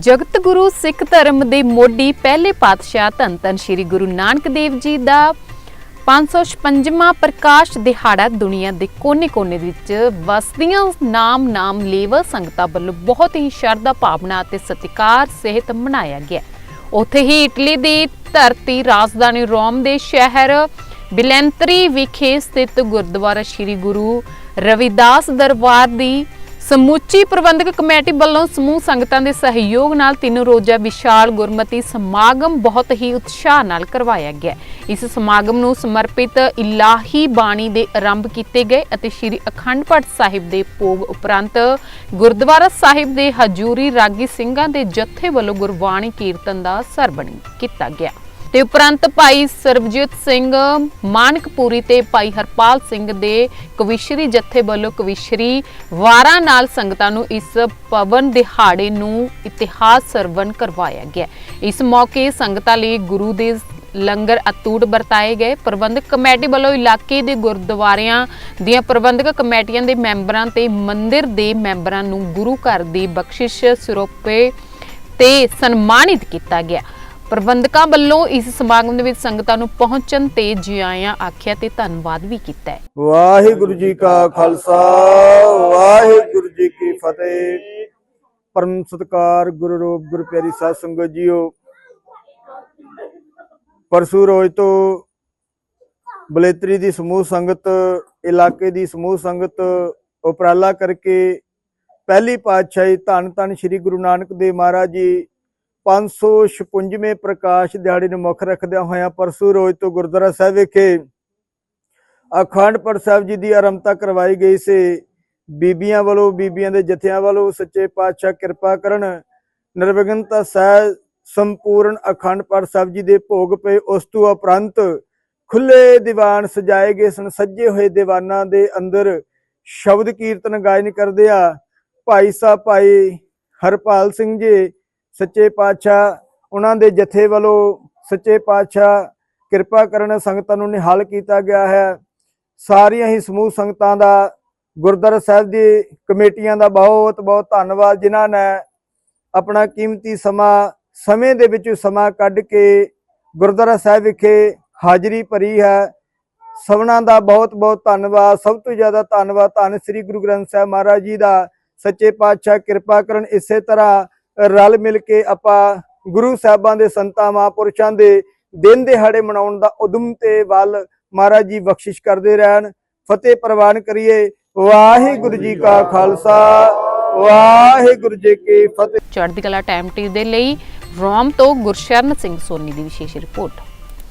ਜਗਤ ਗੁਰੂ ਸਿੱਖ ਧਰਮ ਦੇ ਮੋਢੀ ਪਹਿਲੇ ਪਾਤਸ਼ਾਹ ਧੰਨ ਧੰਨ ਸ੍ਰੀ ਗੁਰੂ ਨਾਨਕ ਦੇਵ ਜੀ ਦਾ 556ਵਾਂ ਪ੍ਰਕਾਸ਼ ਦਿਹਾੜਾ ਦੁਨੀਆ ਦੇ ਕੋਨੇ-ਕੋਨੇ ਵਿੱਚ ਵਸਦੀਆਂ ਨਾਮ ਨਾਮ ਲੇਵਾ ਸੰਗਤਾਂ ਵੱਲੋਂ ਬਹੁਤ ਹੀ ਸ਼ਰਧਾ ਭਾਵਨਾ ਅਤੇ ਸਤਿਕਾਰ ਸਹਿਤ ਮਨਾਇਆ ਗਿਆ। ਉੱਥੇ ਹੀ ਇਟਲੀ ਦੀ ਧਰਤੀ ਰਾਜਧਾਨੀ ਰੋਮ ਦੇ ਸ਼ਹਿਰ ਬਿਲੈਂਤਰੀ ਵਿਖੇ ਸਥਿਤ ਗੁਰਦੁਆਰਾ ਸ੍ਰੀ ਗੁਰੂ ਰਵਿਦਾਸ ਦਰਬਾਰ ਦੀ ਸਮੁੱਚੀ ਪ੍ਰਬੰਧਕ ਕਮੇਟੀ ਵੱਲੋਂ ਸਮੂਹ ਸੰਗਤਾਂ ਦੇ ਸਹਿਯੋਗ ਨਾਲ ਤਿੰਨ ਰੋਜ਼ਾ ਵਿਸ਼ਾਲ ਗੁਰਮਤੀ ਸਮਾਗਮ ਬਹੁਤ ਹੀ ਉਤਸ਼ਾਹ ਨਾਲ ਕਰਵਾਇਆ ਗਿਆ। ਇਸ ਸਮਾਗਮ ਨੂੰ ਸਮਰਪਿਤ ਇਲਾਹੀ ਬਾਣੀ ਦੇ ਆਰੰਭ ਕੀਤੇ ਗਏ ਅਤੇ ਸ੍ਰੀ ਅਖੰਡ ਪਾਠ ਸਾਹਿਬ ਦੇ ਭੋਗ ਉਪਰੰਤ ਗੁਰਦੁਆਰਾ ਸਾਹਿਬ ਦੇ ਹਜੂਰੀ ਰਾਗੀ ਸਿੰਘਾਂ ਦੇ ਜਥੇ ਵੱਲੋਂ ਗੁਰਬਾਣੀ ਕੀਰਤਨ ਦਾ ਸਰਵਣ ਕੀਤਾ ਗਿਆ। ਤੇ ਉਪਰੰਤ ਭਾਈ ਸਰਬਜੀਤ ਸਿੰਘ ਮਾਨਕਪੂਰੀ ਤੇ ਭਾਈ ਹਰਪਾਲ ਸਿੰਘ ਦੇ ਕਵਿਸ਼ਰੀ ਜਥੇ ਵੱਲੋਂ ਕਵਿਸ਼ਰੀ ਵਾਰਾਂ ਨਾਲ ਸੰਗਤਾਂ ਨੂੰ ਇਸ ਪਵਨ ਦਿਹਾੜੇ ਨੂੰ ਇਤਿਹਾਸ ਸਰਵਣ ਕਰਵਾਇਆ ਗਿਆ। ਇਸ ਮੌਕੇ ਸੰਗਤਾਂ ਲਈ ਗੁਰੂ ਦੇ ਲੰਗਰ ਅਤੂਟ ਵਰਤਾਏ ਗਏ। ਪ੍ਰਬੰਧਕ ਕਮੇਟੀ ਵੱਲੋਂ ਇਲਾਕੇ ਦੇ ਗੁਰਦੁਆਰਿਆਂ ਦੀਆਂ ਪ੍ਰਬੰਧਕ ਕਮੇਟੀਆਂ ਦੇ ਮੈਂਬਰਾਂ ਤੇ ਮੰਦਿਰ ਦੇ ਮੈਂਬਰਾਂ ਨੂੰ ਗੁਰੂ ਘਰ ਦੀ ਬਖਸ਼ਿਸ਼ ਸਰੂਪੇ ਤੇ ਸਨਮਾਨਿਤ ਕੀਤਾ ਗਿਆ। ਪ੍ਰਬੰਧਕਾਂ ਵੱਲੋਂ ਇਸ ਸਮਾਗਮ ਦੇ ਵਿੱਚ ਸੰਗਤਾਂ ਨੂੰ ਪਹੁੰਚਣ ਤੇ ਜੀ ਆਇਆਂ ਆਖਿਆ ਤੇ ਧੰਨਵਾਦ ਵੀ ਕੀਤਾ ਹੈ। ਵਾਹਿਗੁਰੂ ਜੀ ਕਾ ਖਾਲਸਾ, ਵਾਹਿਗੁਰੂ ਜੀ ਕੀ ਫਤਿਹ। ਪਰਮ ਸਤਕਾਰ ਗੁਰੂ ਰੂਪ ਗੁਰੂ ਪਿਆਰੀ ਸਾਧ ਸੰਗਤ ਜੀਓ। ਪਰਸੂ ਰੋਜ਼ ਤੋਂ ਬਲੇਤਰੀ ਦੀ ਸਮੂਹ ਸੰਗਤ, ਇਲਾਕੇ ਦੀ ਸਮੂਹ ਸੰਗਤ, ਉਪਰਾਲਾ ਕਰਕੇ ਪਹਿਲੀ ਪਾਤਸ਼ਾਹੀ ਧੰਨ ਧੰਨ ਸ੍ਰੀ ਗੁਰੂ ਨਾਨਕ ਦੇਵ ਮਹਾਰਾਜ ਜੀ 556ਵੇਂ ਪ੍ਰਕਾਸ਼ ਦਿਹਾੜੇ ਨੂੰ ਮੁੱਖ ਰੱਖਦਿਆਂ ਹੋਇਆਂ ਪਰਸੂ ਰੋਜ਼ ਤੋਂ ਗੁਰਦੁਆਰਾ ਸਾਹਿਬ ਵਿਖੇ ਅਖੰਡ ਪਾਠ ਸਾਹਿਬ ਜੀ ਦੀ ਆਰੰਭਤਾ ਕਰਵਾਈ ਗਈ ਸੀ। ਬੀਬੀਆਂ ਵੱਲੋਂ, ਬੀਬੀਆਂ ਦੇ ਜਥਿਆਂ ਵੱਲੋਂ ਸੱਚੇ ਪਾਤਸ਼ਾਹ ਕਿਰਪਾ ਕਰਨ ਨਿਰਵਿਘਨਤਾ ਸਹਿ ਸੰਪੂਰਨ ਅਖੰਡ ਪਾਠ ਸਾਹਿਬ ਜੀ ਦੇ ਭੋਗ ਪਏ। ਉਸ ਤੋਂ ਉਪਰੰਤ ਖੁੱਲੇ ਦੀਵਾਨ ਸਜਾਏ ਗਏ ਸਨ। ਸੱਜੇ ਹੋਏ ਦੀਵਾਨਾਂ ਦੇ ਅੰਦਰ ਸ਼ਬਦ ਕੀਰਤਨ ਗਾਇਨ ਕਰਦੇ ਆ ਭਾਈ ਸਾਹਿਬ, ਭਾਈ ਹਰਪਾਲ ਸਿੰਘ ਜੀ ਸੱਚੇ ਪਾਤਸ਼ਾਹ, ਉਹਨਾਂ ਦੇ ਜਥੇ ਵੱਲੋਂ ਸੱਚੇ ਪਾਤਸ਼ਾਹ ਕਿਰਪਾ ਕਰਨ ਸੰਗਤਾਂ ਨੂੰ ਨਿਹਾਲ ਕੀਤਾ ਗਿਆ ਹੈ। ਸਾਰੀਆਂ ਹੀ ਸਮੂਹ ਸੰਗਤਾਂ ਦਾ, ਗੁਰਦੁਆਰਾ ਸਾਹਿਬ ਦੀ ਕਮੇਟੀਆਂ ਦਾ ਬਹੁਤ ਬਹੁਤ ਧੰਨਵਾਦ, ਜਿਨ੍ਹਾਂ ਨੇ ਆਪਣਾ ਕੀਮਤੀ ਸਮਾਂ, ਸਮੇਂ ਦੇ ਵਿੱਚ ਸਮਾਂ ਕੱਢ ਕੇ ਗੁਰਦੁਆਰਾ ਸਾਹਿਬ ਵਿਖੇ ਹਾਜ਼ਰੀ ਭਰੀ ਹੈ। ਸਭਨਾਂ ਦਾ ਬਹੁਤ ਬਹੁਤ ਧੰਨਵਾਦ। ਸਭ ਤੋਂ ਜ਼ਿਆਦਾ ਧੰਨਵਾਦ ਧੰਨ ਸ੍ਰੀ ਗੁਰੂ ਗ੍ਰੰਥ ਸਾਹਿਬ ਮਹਾਰਾਜ ਜੀ ਦਾ। ਸੱਚੇ ਪਾਤਸ਼ਾਹ ਕਿਰਪਾ ਕਰਨ ਇਸੇ ਤਰ੍ਹਾਂ ਰਲ ਮਿਲ ਕੇ ਆਪਾਂ ਗੁਰੂ ਸਾਹਿਬਾਂ ਦੇ ਸੰਤਾਂ, ਮਹਾਂਪੁਰਸ਼ਾਂ ਦੇ ਦਿਨ ਦਿਹਾੜੇ ਮਨਾਉਣ ਦਾ ਉਦਮ ਤੇ ਵੱਲ ਮਹਾਰਾਜ ਜੀ ਬਖਸ਼ਿਸ਼ ਕਰਦੇ ਰਹਿਣ। ਫਤਿਹ ਪ੍ਰਵਾਨ ਕਰੀਏ। ਵਾਹਿਗੁਰੂ ਜੀ ਕਾ ਖਾਲਸਾ। ਵਾਹਿਗੁਰੂ ਜੀ ਕੀ ਫਤਿਹ। ਚੜ੍ਹਦੀ ਕਲਾ ਟਾਈਮ ਟੀ ਦੇ ਲਈ ਰੋਮ ਤੋਂ ਗੁਰਸ਼ਰਨ ਸਿੰਘ ਸੋਨੀ ਦੀ ਵਿਸ਼ੇਸ਼ ਰਿਪੋਰਟ।